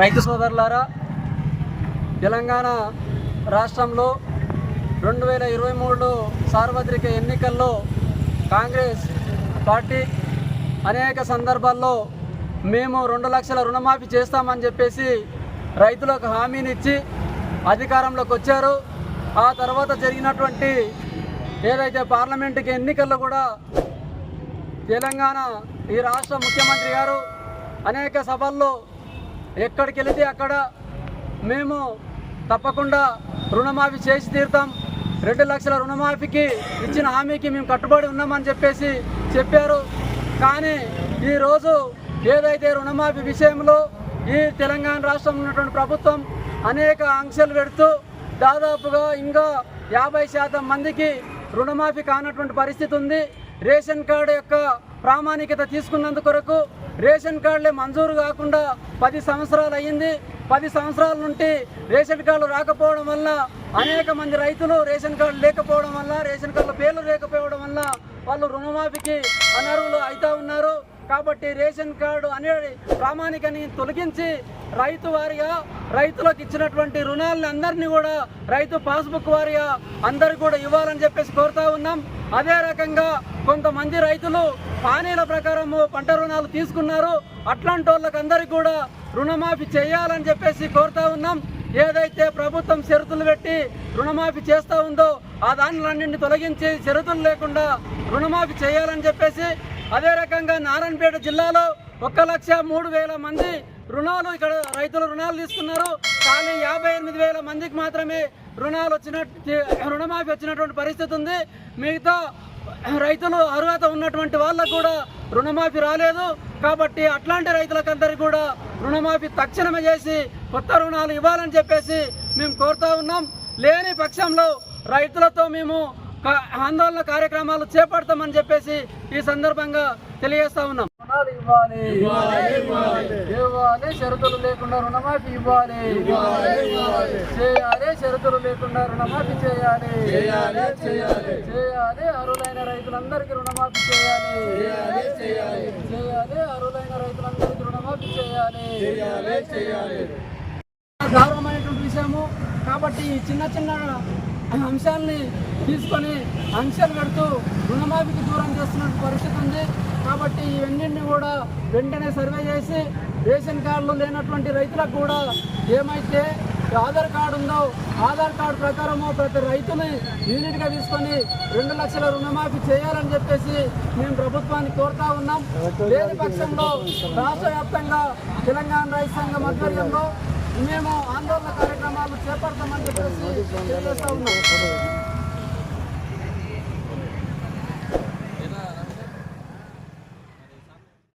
రైతు సోదరులారా తెలంగాణ రాష్ట్రంలో రెండు వేల ఇరవై మూడు సార్వత్రిక ఎన్నికల్లో కాంగ్రెస్ పార్టీ అనేక సందర్భాల్లో మేము రెండు లక్షల రుణమాఫీ చేస్తామని చెప్పేసి రైతులకు హామీనిచ్చి అధికారంలోకి వచ్చారు. ఆ తర్వాత జరిగినటువంటి ఏదైతే పార్లమెంటుకి ఎన్నికల్లో కూడా తెలంగాణ ఈ రాష్ట్ర ముఖ్యమంత్రి గారు అనేక సభల్లో ఎక్కడికి వెళితే అక్కడ మేము తప్పకుండా రుణమాఫీ చేసి తీరుతాం. రెండు లక్షల రుణమాఫీకి ఇచ్చిన హామీకి మేము కట్టుబడి ఉన్నామని చెప్పేసి చెప్పారు. కానీ ఈరోజు ఏదైతే రుణమాఫీ విషయంలో ఈ తెలంగాణ రాష్ట్రంలో ఉన్నటువంటి ప్రభుత్వం అనేక ఆంక్షలు పెడుతూ దాదాపుగా ఇంకా యాభై శాతం మందికి రుణమాఫీ కానటువంటి పరిస్థితి ఉంది. రేషన్ కార్డు యొక్క ప్రామాణికత తీసుకున్నందు కొరకు రేషన్ కార్డులే మంజూరు కాకుండా పది సంవత్సరాలు అయ్యింది. పది సంవత్సరాల నుండి రేషన్ కార్డులు రాకపోవడం వల్ల అనేక మంది రైతులు రేషన్ కార్డు లేకపోవడం వల్ల రేషన్ కార్డుల పేర్లు లేకపోవడం వల్ల వాళ్ళు రుణమాఫీకి అనర్హులు అవుతా ఉన్నారు. కాబట్టి రేషన్ కార్డు అనేది ప్రామాణికని తొలగించి రైతు వారిగా రైతులకు ఇచ్చినటువంటి రుణాలని అందరినీ కూడా రైతు పాస్బుక్ వారిగా అందరు కూడా ఇవ్వాలని చెప్పేసి కోరుతా ఉన్నాం. అదే రకంగా కొంతమంది రైతులు పానీల ప్రకారము పంట రుణాలు తీసుకున్నారు. అట్లాంటి వాళ్ళకందరికీ కూడా రుణమాఫీ చేయాలని చెప్పేసి కోరుతా ఉన్నాం. ఏదైతే ప్రభుత్వం షరతులు పెట్టి రుణమాఫీ చేస్తూ ఉందో ఆ దానిలన్నింటిని తొలగించి షరతులు లేకుండా రుణమాఫీ చేయాలని చెప్పేసి అదే రకంగా నారాయణపేట జిల్లాలో ఒక్క లక్ష మూడు వేల మంది రుణాలు ఇక్కడ రైతులు రుణాలు తీసుకున్నారు. కానీ యాభై ఎనిమిది వేల మందికి మాత్రమే రుణాలు వచ్చినట్టు రుణమాఫీ వచ్చినటువంటి పరిస్థితి ఉంది. మిగతా రైతులు అర్హత ఉన్నటువంటి వాళ్ళకు కూడా రుణమాఫీ రాలేదు. కాబట్టి అట్లాంటి రైతులకందరికీ కూడా రుణమాఫీ తక్షణమే చేసి కొత్త రుణాలు ఇవ్వాలని చెప్పేసి మేము కోరుతా ఉన్నాం. లేని పక్షంలో రైతులతో మేము ఆందోళన కార్యక్రమాలు చేపడతామని చెప్పేసి ఈ సందర్భంగా తెలియజేస్తా ఉన్నాం. రుణాలు ఇవ్వాలి. ఇవ్వాలి షరతులు లేకుండా రుణమాఫీ ఇవ్వాలి. చేయాలి షరతులు లేకుండా రుణమాఫీ చేయాలి. చేయాలి అర్హులైన రైతులందరికీ రుణమాఫీ చేయాలి. చేయాలి అర్హులైన రైతులందరికీ రుణమాఫీ చేయాలి. గౌరవమైనటువంటి విషయము. కాబట్టి ఈ చిన్న చిన్న అంశాలని తీసుకొని అంశాలు పెడుతూ రుణమాఫీకి దూరం చేస్తున్న పరిస్థితి ఉంది. కాబట్టి ఇవన్నింటినీ కూడా వెంటనే సర్వే చేసి రేషన్ కార్డులు లేనటువంటి రైతులకు కూడా ఏమైతే ఆధార్ కార్డు ఉందో ఆధార్ కార్డు ప్రకారము ప్రతి రైతుని యూనిట్గా తీసుకొని రెండు లక్షల రుణమాఫీ చేయాలని చెప్పేసి మేము ప్రభుత్వాన్ని కోరుతా ఉన్నాం. లేని పక్షంలో రాష్ట్ర వ్యాప్తంగా తెలంగాణ రైతు సంఘం ఆధ్వర్యంలో మేము ఆందోళన కార్యక్రమాలు చేపడతామని చెప్పేసి తెలియజేస్తా ఉన్నాం.